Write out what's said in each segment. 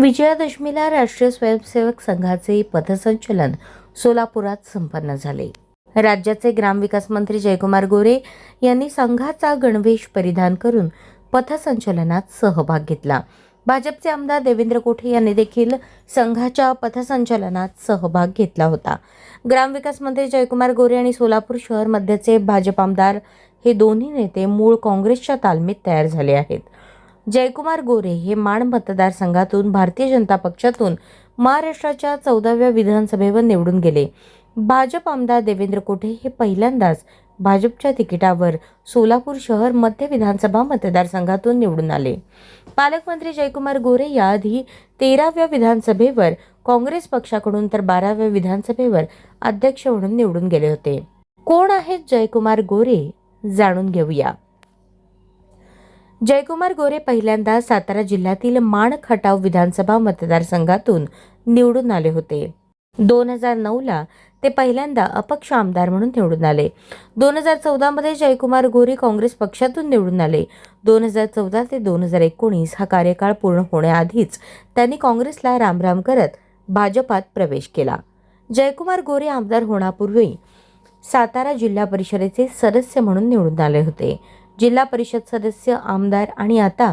विजयादशमीला राष्ट्रीय स्वयंसेवक संघाचे पथसंचलन सोलापुरात संपन्न झाले. राज्याचे ग्रामविकास मंत्री जयकुमार गोरे यांनी संघाचा गणवेश परिधान करून पथसंचलनात सहभाग घेतला. भाजपचे आमदार देवेंद्र कोठे यांनी देखील संघाच्या पथसंचलनात सहभाग घेतला होता. ग्रामविकास मंत्री जयकुमार गोरे आणि सोलापूर शहर मध्यचे भाजप आमदार हे दोन्ही नेते मूळ काँग्रेसच्या तालमीत तयार झाले आहेत. जयकुमार गोरे हे माण मतदारसंघातून भारतीय जनता पक्षातून महाराष्ट्राच्या चौदाव्या विधानसभेवर निवडून गेले. भाजप आमदार देवेंद्र कोठे हे पहिल्यांदाच भाजपच्या तिकिटावर सोलापूर शहर मध्य विधानसभा मतदारसंघातून निवडून आले. पालकमंत्री जयकुमार गोरे याआधी तेराव्या विधानसभेवर काँग्रेस पक्षाकडून तर बाराव्या विधानसभेवर अध्यक्ष म्हणून निवडून गेले होते. कोण आहेत जयकुमार गोरे? जाणून घेऊया. जयकुमार गोरे पहिल्यांदा सातारा जिल्ह्यातील माण खटाव विधानसभा मतदारसंघातून निवडून आले होते. दोन हजार नऊला ते पहिल्यांदा अपक्ष आमदार म्हणून निवडून आले. दोन हजार चौदामध्ये जयकुमार गोरे काँग्रेस पक्षातून निवडून आले. दोन हजार चौदा ते दोन हजार एकोणीस हा कार्यकाळ पूर्ण होण्याआधीच त्यांनी काँग्रेसला रामराम करत भाजपात प्रवेश केला. जयकुमार गोरे आमदार होण्यापूर्वी सातारा जिल्हा परिषदेचे सदस्य म्हणून निवडून आले होते. जिल्हा परिषद सदस्य आमदार आणि आता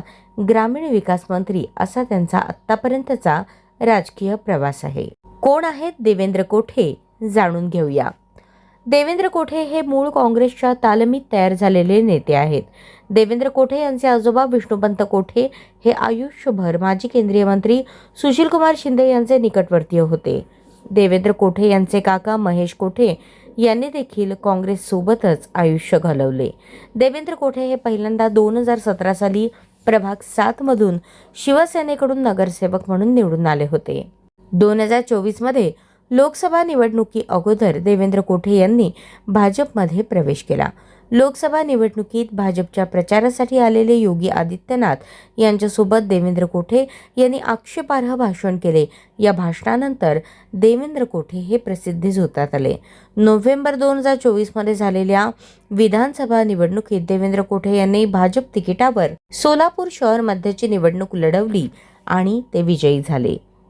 ग्रामीण विकास मंत्री असा त्यांचा आत्तापर्यंतचा राजकीय प्रवास आहे. कोण आहेत देवेंद्र कोठे जाणून घेऊया. देवेंद्र कोठे हे मूळ काँग्रेसच्या तालमीत तयार झालेले नेते आहेत. देवेंद्र कोठे यांचे आजोबा विष्णुपंत कोठे हे आयुष्यभर माजी केंद्रीय मंत्री सुशीलकुमार शिंदे यांचे निकटवर्तीय होते. देवेंद्र कोठे यांचे काका महेश कोठे यांनी देखील काँग्रेससोबतच आयुष्य घालवले. देवेंद्र कोठे हे पहिल्यांदा दोन हजार सतरा साली प्रभाग सातमधून शिवसेनेकडून नगरसेवक म्हणून निवडून आले होते. दोन हजार चोवीसमध्ये लोकसभा निवडणुकी अगोदर देवेंद्र कोठे यांनी भाजपमध्ये प्रवेश केला. लोकसभा निवडणुकीत भाजपच्या प्रचारासाठी आलेले योगी आदित्यनाथ यांच्यासोबत देवेंद्र कोठे यांनी आक्षेपार्ह भाषण केले. या भाषणानंतर देवेंद्र कोठे हे प्रसिद्धीस होतात आले. नोव्हेंबर दोन हजार चोवीसमध्ये झालेल्या विधानसभा निवडणुकीत देवेंद्र कोठे यांनी भाजप तिकिटावर सोलापूर शहर मध्यची निवडणूक लढवली आणि ते विजयी झाले.